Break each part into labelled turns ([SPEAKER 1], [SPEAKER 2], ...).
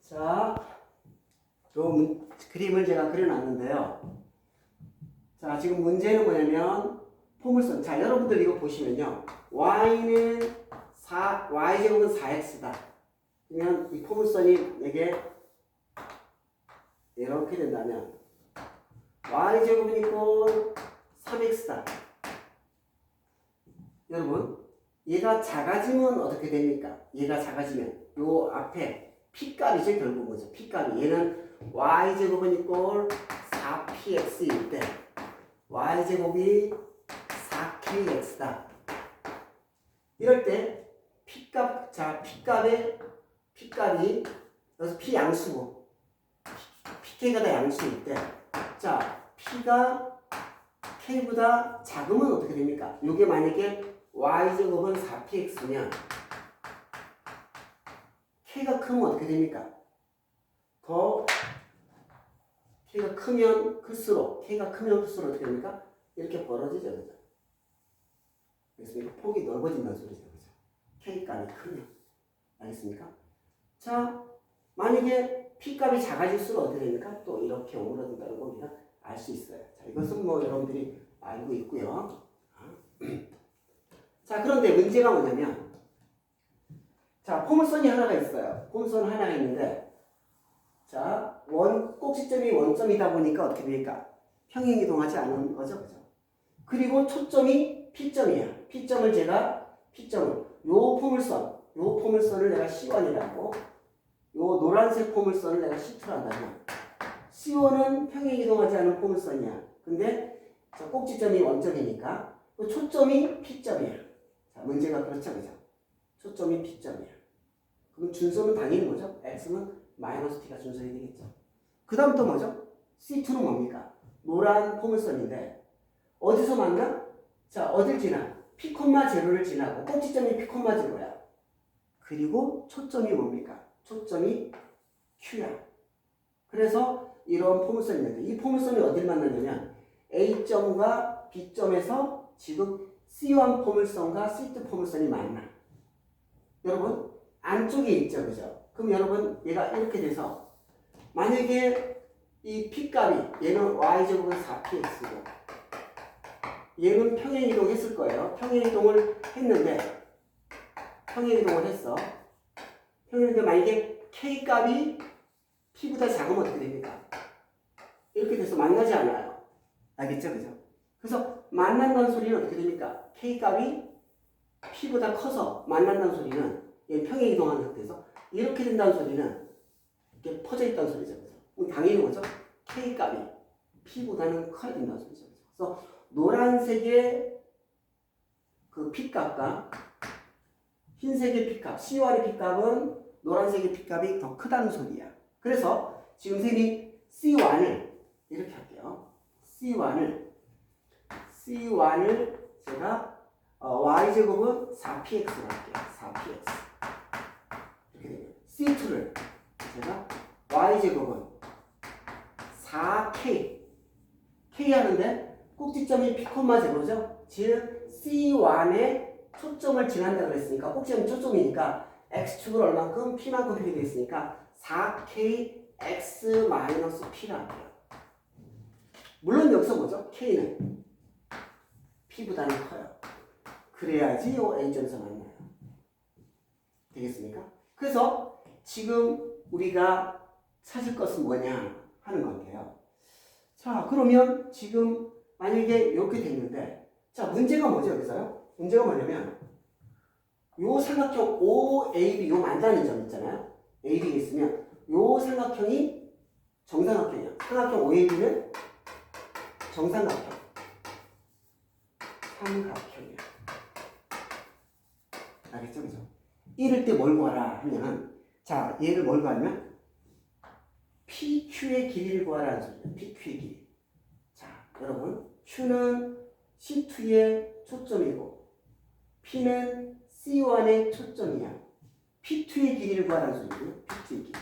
[SPEAKER 1] 자, 요 문- 그림을 제가 그려놨는데요. 자, 지금 문제는 뭐냐면 포물선. 자, 여러분들 이거 보시면요. y는 4, y제곱은 4x다. 그러면 이 포물선이 내게 이렇게 된다면 y제곱은 이꼴 3x다. 여러분, 얘가 작아지면 어떻게 됩니까? 얘가 작아지면 요 앞에 p값이죠 결국 뭐죠? p값이 얘는 y제곱은 이꼴 4px일 때 y제곱이 4kx다. 이럴 때 p값, 자 p값의 p값이 여기서 p 양수고 pk가 다 양수일 때 자, p가 k보다 작으면 어떻게 됩니까? 이게 만약에 y제곱은 4px면 k가 크면 어떻게 됩니까? 더 k가 크면 클수록 k가 크면 클수록 어떻게 됩니까? 이렇게 벌어지죠, 그죠? 이 폭이 넓어진다는 소리죠, 그죠? k 값이 크면 알겠습니까? 자, 만약에 p 값이 작아질수록 어떻게 됩니까? 또 이렇게 오므러든다는 걸 우리가 알수 있어요. 자, 이것은 뭐 여러분들이 알고 있고요. 자, 그런데 문제가 뭐냐면, 자, 포물선이 하나가 있어요. 포물선 하나가 있는데, 자, 원, 꼭지점이 원점이다 보니까 어떻게 됩니까? 평행 이동하지 않는 거죠, 그죠? 그리고 초점이 P점이야. P점을 제가, P점을, 요 포물선, 요 포물선을 내가 C1이라고, 요 노란색 포물선을 내가 C2로 한다면, C1은 평행 이동하지 않은 포물선이야. 근데, 저 꼭지점이 원점이니까, 그 초점이 P점이야. 자, 문제가 그렇죠, 그죠? 초점이 P점이야. 그럼 준선은 당연히 뭐죠? X는 마이너스 T가 준선이 되겠죠. 그 다음 또 뭐죠? C2는 뭡니까? 노란 포물선인데, 어디서 만나? 자, 어딜 지나? P, 제로를 지나고, 꼭지점이 P, 제로야. 그리고 초점이 뭡니까? 초점이 Q야. 그래서 이런 포물선이 있는데, 이 포물선이 어딜 만나냐면, A점과 B점에서 지금 C1 포물선과 C2 포물선이 만나. 여러분, 안쪽에 있죠, 그죠? 그럼 여러분, 얘가 이렇게 돼서, 만약에 이 P값이, 얘는 Y제곱은 4PX고, 얘는 평행이동 했을 거예요. 평행이동을 했는데, 평행이동을 했어. 평행이동 만약에 K값이 P보다 작으면 어떻게 됩니까? 이렇게 돼서 만나지 않아요. 알겠죠, 그죠? 그래서 만난다는 소리는 어떻게 됩니까? K값이 P보다 커서 만난다는 소리는 얘 평행 이동하는 상태에서 이렇게 된다는 소리는 이렇게 퍼져 있다는 소리죠. 그럼 당연히 뭐죠? K값이 P보다는 커야 된다는 소리죠. 그래서 노란색의 그 P값과 흰색의 P값, C1의 P값은 노란색의 P값이 더 크다는 소리야. 그래서 지금 선생님이 C1을 이렇게 할게요. C1을 C1을 제가 어, y제곱은 4px로 할게요. 4px. 이렇게 되면 C2를 제가 y제곱은 4k. k 하는데 꼭지점이 p, 제로죠? 즉 C1에 초점을 지난다 그랬으니까 꼭지점이 초점이니까 x축을 얼만큼 p만큼 이렇게 되어 있으니까 4k x-p라 할게요. 물론 여기서 뭐죠? k는 p보다는 커요. 그래야지 요 A점에서 만나요. 되겠습니까? 그래서 지금 우리가 찾을 것은 뭐냐 하는 건데요. 자, 그러면 지금 만약에 이렇게 됐는데, 자, 문제가 뭐죠, 여기서요? 문제가 뭐냐면, 요 삼각형 OAB, 요 만나는 점 있잖아요. AB가 있으면, 요 삼각형이 정삼각형이야. 삼각형 OAB는 정삼각형. 삼각형이야. 알겠죠? 그죠? 이럴 때 뭘 구하라 하면 자, 얘를 뭘 구하냐면 PQ의 길이를 소리예요. PQ의 길이. 자, 여러분, Q는 C2의 초점이고 P는 C1의 초점이야. P2의 길이를 구하라는 소리예요. P2의 길이.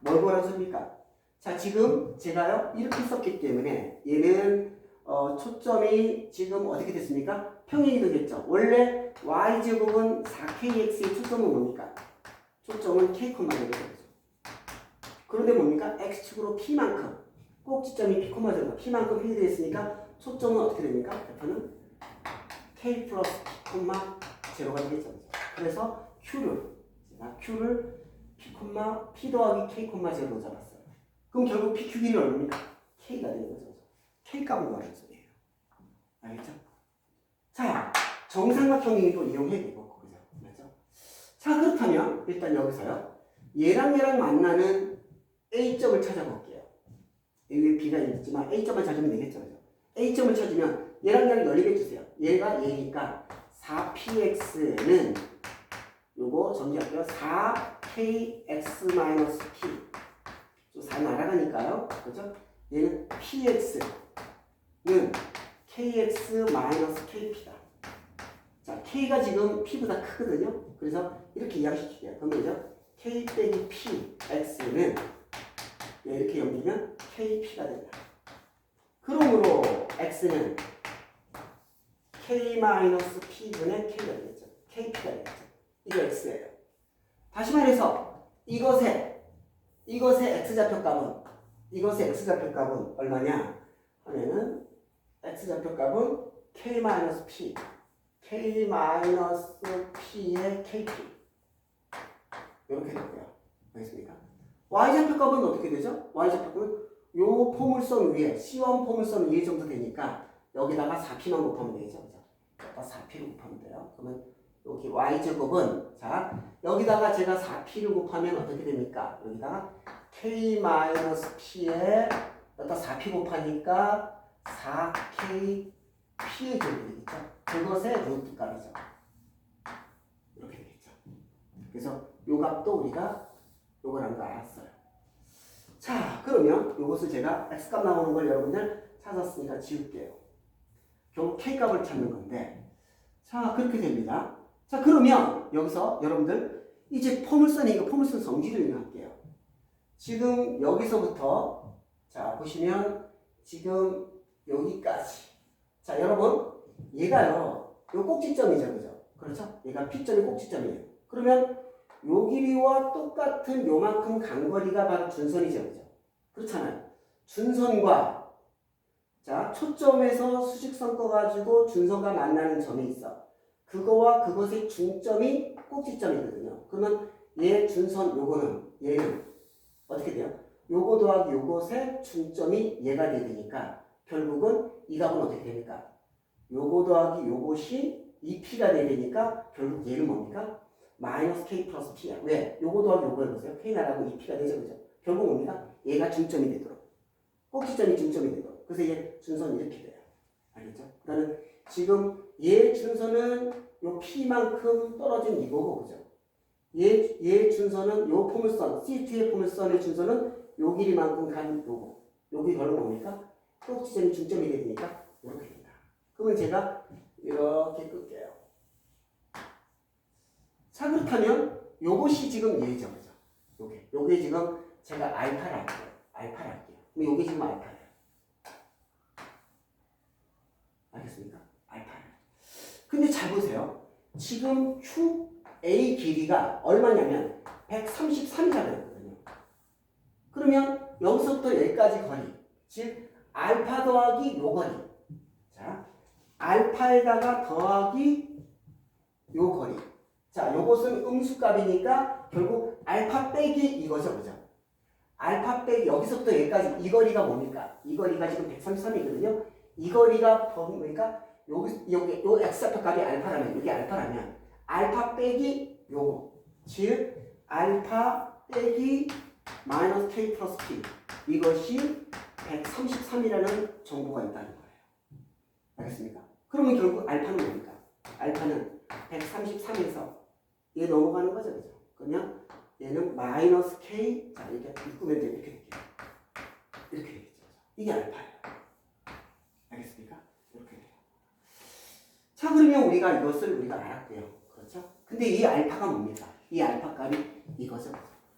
[SPEAKER 1] 뭘 구하라는 소리입니까? 자, 지금 제가요, 이렇게 썼기 때문에 얘는 어, 초점이 지금 어떻게 됐습니까? 평행이 되겠죠. 원래 y제곱은 4kx의 초점은 뭡니까? 초점은 k, 되겠죠. 그런데 뭡니까? x축으로 p만큼 꼭지점이 p, 제곱 p만큼 회의되어 있으니까 초점은 어떻게 됩니까? F는 k 플러스 p, 제로가 되겠죠. 그래서 q를 q를 p, p 더하기 k, 제로로 잡았어요. 그럼 결국 pq 길이 얼마입니까? k가 되는 거죠. K 값을 구하는 소리예요. 알겠죠? 자, 정삼각형이도 이용해야 되고, 그죠? 맞죠? 자, 그렇다면 일단 여기서요. 얘랑 얘랑 만나는 A점을 찾아볼게요. 여기 B가 있지만 A점만 찾으면 되겠죠, 그죠? A점을 찾으면 얘랑 얘랑 연립해 주세요. 얘가 얘니까 4px는 요거 정리할게요. 4kx-p. 좀4 날아가니까요. 그죠? 얘는 px는 kx-kp다. 자, k가 지금 p보다 크거든요. 그래서 이렇게 이해시킬게요. 그러면 이제 k 빼기 p x는 이렇게 연기면 kp가 된다. 그러므로 x는 k-p분의 k가 되겠죠. kp가 되겠죠. 이게 x예요. 다시 말해서 이것의 이것의 x좌표 값은 이것의 x좌표 값은 얼마냐 하면은 x좌표 값은 k-p k-p의 kp 이렇게 되고요. 알겠습니까? y좌표 값은 어떻게 되죠? y좌표 값은 요 포물선 위에 C1 포물선 위에 정도 되니까 여기다가 4p만 곱하면 되죠. 그죠? 여기다 4p를 곱하면 돼요. 그러면 여기 y제곱은 자 여기다가 제가 4p를 곱하면 어떻게 됩니까? 여기다가 k-p에 여기다 4p 곱하니까 4k p의 제곱이 되겠죠. 그것의 루트 값이죠. 이렇게 되겠죠. 그래서 요 값도 우리가 요거라는 거 알았어요. 자, 그러면 요것을 제가 x값 나오는 걸 여러분들 찾았으니까 지울게요. 결국 k값을 찾는 건데 자, 그렇게 됩니다. 자, 그러면 여기서 여러분들 이제 포물선이 이거 포물선 성질을 이용할게요. 지금 여기서부터 자, 보시면 지금 여기까지 자, 여러분 얘가요. 요 꼭지점이죠. 그죠? 그렇죠? 얘가 P점이 꼭지점이에요. 그러면 요 길이와 똑같은 요만큼 간거리가 바로 준선이죠. 그죠? 그렇잖아요. 준선과 자, 초점에서 수직선 꺼가지고 준선과 만나는 점이 있어. 그거와 그것의 중점이 꼭지점이거든요. 그러면 얘 준선 요거는 얘는 어떻게 돼요? 요거 더하기 요것의 중점이 얘가 돼야 되니까 결국은 이 값은 어떻게 됩니까? 요거 더하기 요것이 2p가 돼야 되니까 결국 얘는 뭡니까? 마이너스 k 플러스 p야. 왜? 요거 더하기 요거 해보세요. k 나라고 2p가 되죠. 그죠? 결국 뭡니까? 얘가 중점이 되도록. 꼭지점이 중점이 되도록. 그래서 얘 준선이 이렇게 돼요. 알겠죠? 그러니까 지금 얘 준선은 요 p만큼 떨어진 이거고, 그죠? 얘, 얘 준선은 요 포물선, C2의 포물선의 준선은 요 길이만큼 간 요거. 여기 결국 뭡니까? 꼭지점이 중점이 되니까 이렇게 됩니다. 그러면 제가 이렇게 끌게요. 자, 그렇다면 요것이 지금 얘죠. 그죠? 요게. 요게 지금 제가 알파를 할게요. 알파를 할게요. 그럼 요게 지금 알파예요. 알겠습니까? 알파를. 근데 잘 보세요. 지금 QA 길이가 얼마냐면 133이라고 했거든요. 그러면 여기서부터 여기까지 거리. 즉, 알파 더하기 요 거리. 자, 알파에다가 더하기 요 거리. 자, 요것은 음수값이니까 결국 알파 빼기 이거죠. 그죠? 알파 빼기 여기서부터 여기까지 이 거리가 뭡니까? 이 거리가 지금 133이거든요. 이 거리가 뭡니까? 여기 여기 요 x좌표 값이 알파라면 여기 알파라면 알파 빼기 요거 즉 알파 빼기 마이너스 k 플러스 p 이것이 133이라는 정보가 있다는 거예요. 알겠습니까? 그러면 결국 알파는 뭡니까? 알파는 133에서 얘 넘어가는 거죠, 그죠? 그러면 얘는 마이너스 k 자 이렇게 묶으면 이렇게 될게요. 이렇게 되겠죠. 이게 알파예요. 알겠습니까? 이렇게 돼요. 자 그러면 우리가 이것을 우리가 알았고요. 근데 이 알파가 뭡니까? 이 알파 값이 이거죠.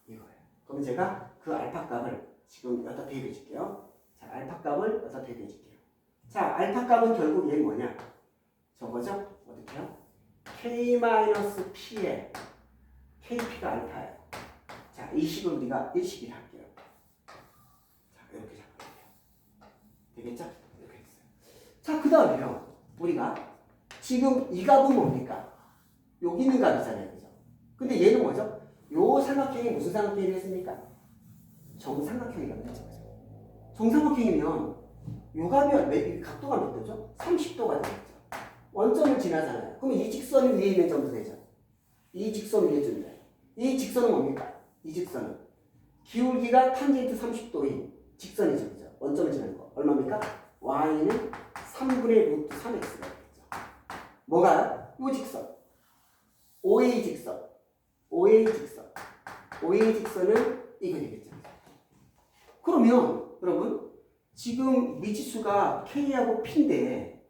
[SPEAKER 1] 이거예요. 그럼 제가 그 알파 값을 지금 여기다 대입해 줄게요. 자, 알파 값을 여기다 대입해 줄게요. 자, 알파 값은 결국 얘 뭐냐? 저거죠? 어떻게요? K-P에 KP가 알파예요. 자, 이 식을 우리가 일식이라 할게요. 자, 이렇게 잡아볼게요. 되겠죠? 이렇게 했어요. 자, 그 다음에요. 우리가 지금 이 값은 뭡니까? 여기 있는 값이잖아요. 그죠? 근데 얘는 뭐죠? 요 삼각형이 무슨 삼각형이 했습니까? 정삼각형이라고 했죠. 그죠? 정삼각형이면 요 값이 각도가 몇 도죠? 30도가 되겠죠. 원점을 지나잖아요. 그럼 이 직선이 위에 있는 점도 되죠. 이 직선 위에 점이요 이 직선은 뭡니까? 이 직선은 기울기가 탄젠트 30도인 직선이죠. 그죠? 원점을 지나는 거. 얼마입니까? y는 3분의 루트 3x가 되겠죠. 뭐가? 요 직선. OA 직선. OA 직선. OA 직선은 이거 되겠죠. 그러면 여러분 지금 미지수가 K하고 P인데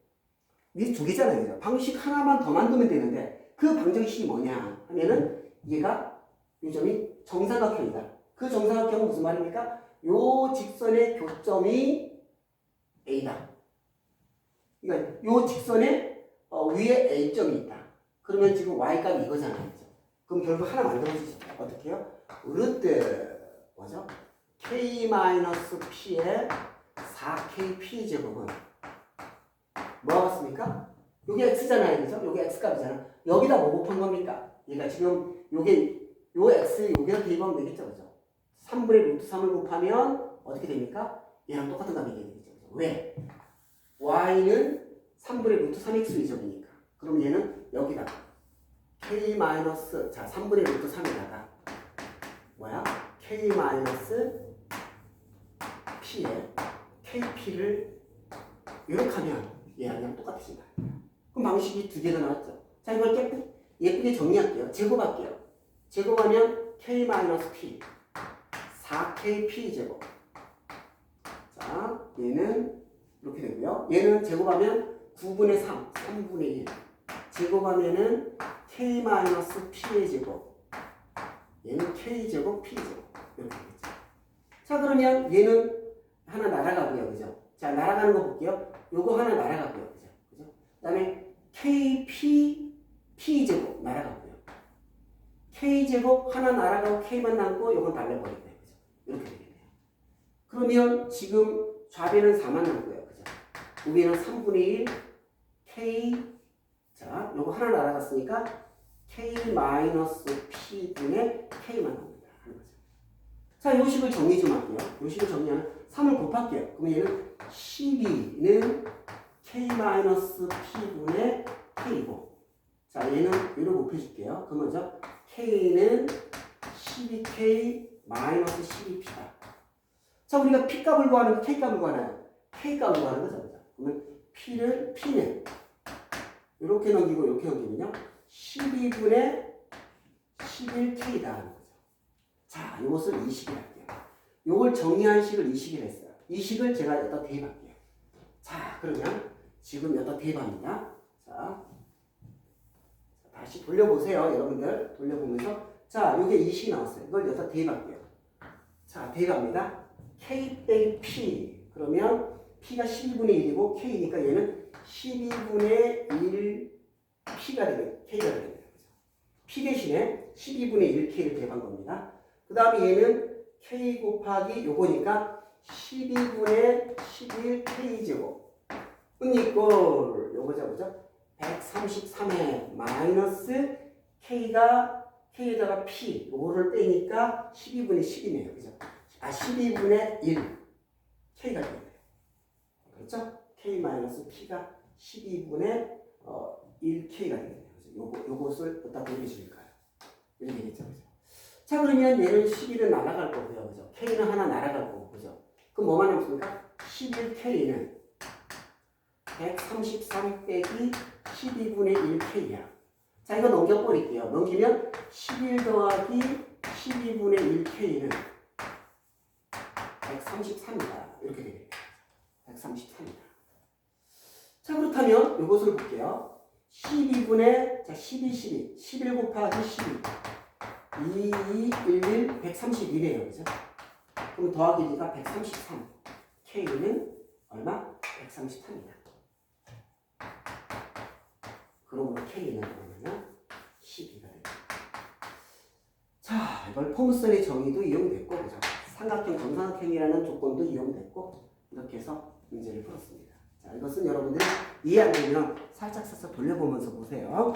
[SPEAKER 1] 이두 개잖아요. 방식 하나만 더 만들면 되는데 그 방정식이 뭐냐 하면은 얘가 이 점이 정사각형이다. 그 정사각형은 무슨 말입니까? 요 직선의 교점이 A다. 그러니까 요 직선의 어, 위에 A점이 있다. 그러면 지금 Y값이 이거잖아요. 그죠? 그럼 결국 하나 만들어지죠. 어떻게 해요? 루트 뭐죠? K-P의 4KP 제곱은 뭐가 같습니까? 요게 x잖아요, 그죠? 요게 x 값이잖아. 여기다 뭐 곱한 겁니까? 얘가 지금 요게 요 x 요게다 대입하면 되겠죠, 그죠? 3분의 루트 3을 곱하면 어떻게 됩니까? 얘랑 똑같은 값이 되겠죠? 왜? y는 3분의 루트 3x 이점이니까. 그럼 얘는 여기다 k 마이너스 자 3분의 루트 3에다가 뭐야? k 마이너스 p에 kp를 이렇게 하면 얘랑 똑같아진다. 그럼 방식이 두 개가 나왔죠. 자 이걸 깨끗, 예쁘게 정리할게요. 제곱할게요. 제곱하면 k-p 4kp 제곱. 자 얘는 이렇게 되고요. 얘는 제곱하면 9분의 3, 3분의 1. 제곱하면은 k-p의 제곱. 얘는 k 제곱 p 제곱 이렇게 되겠죠. 자 그러면 얘는 하나 날아가고요, 그죠? 자 날아가는 거 볼게요. 요거 하나 날아가고요. 그죠? 그 다음에 KP, P제곱 날아가고요. K제곱 하나 날아가고 K만 남고 요건 날려버리고요. 그죠? 이렇게 되겠네요. 그러면 지금 좌변은 4만 남고요. 그죠? 우변은 3분의 1 K 자, 요거 하나 날아갔으니까 K 마이너스 P분의 K만 나옵니다. 자, 요 식을 정리 좀 할게요. 요 식을 정리하면 3을 곱할게요. 그러면 얘는 12는 k-p분의 k고 자 얘는 얘를 곱해줄게요. 그럼 먼저 k는 12k-12p다. 자 우리가 p 값을 구하는 k 값을 구하나요? k 값을 구하는 거죠. 그러면 p를 p는 이렇게 넘기고 이렇게 넘기면요 12분의 11k다 하는 거죠. 자 이것을 이식을 할게요. 요걸 정리한 식을 이식을 했어요. 이 식을 제가 여기다 대입할게요. 자, 그러면 지금 여기다 대입합니다. 자, 다시 돌려보세요, 여러분들. 돌려보면서. 자, 요게 이 식이 나왔어요. 이걸 여기다 대입할게요. 자, 대입합니다. K 빼기 P. 그러면 P가 12분의 1이고 K니까 얘는 12분의 1 P가 되겠, K가 되겠네요. P 대신에 12분의 1K를 대입한 겁니다. 그 다음에 얘는 K 곱하기 요거니까 12분의 11K제곱 은 이꼴 요거죠 그죠? 133에 마이너스 K가 K에다가 P 요거를 빼니까 12분의 10이네요 그죠? 아 12분의 1 K가 되네요 그렇죠? K 마이너스 P가 12분의 어, 1K가 되겠네요 그죠? 요거, 요것을 어디다 보내줄까요? 이렇게 되겠죠 그죠? 자 그러면 얘는 11은 날아갈 거고요. 그죠? K는 하나 날아갈 거고. 그죠? 그럼 뭐만 남습니까? 11K는 133 빼기 12분의 1K야. 자 이거 넘겨버릴게요. 넘기면 11 더하기 12분의 1K는 133이다. 이렇게 되겠네요. 133이다. 자, 그렇다면 이것을 볼게요. 12분의 자, 12, 12. 11 곱하기 12. 2, 2, 1, 1, 131이에요. 그죠? 그럼 더하기 2가 133. K는 얼마? 133이다. 그러므로 K는 얼마냐? 12가 됩니다. 자, 이걸 포물선의 정의도 이용됐고, 그죠? 삼각형 정사각형이라는 조건도 이용됐고, 이렇게 해서 문제를 풀었습니다. 자, 이것은 여러분들이 이해 안 되면 살짝 살짝 돌려보면서 보세요.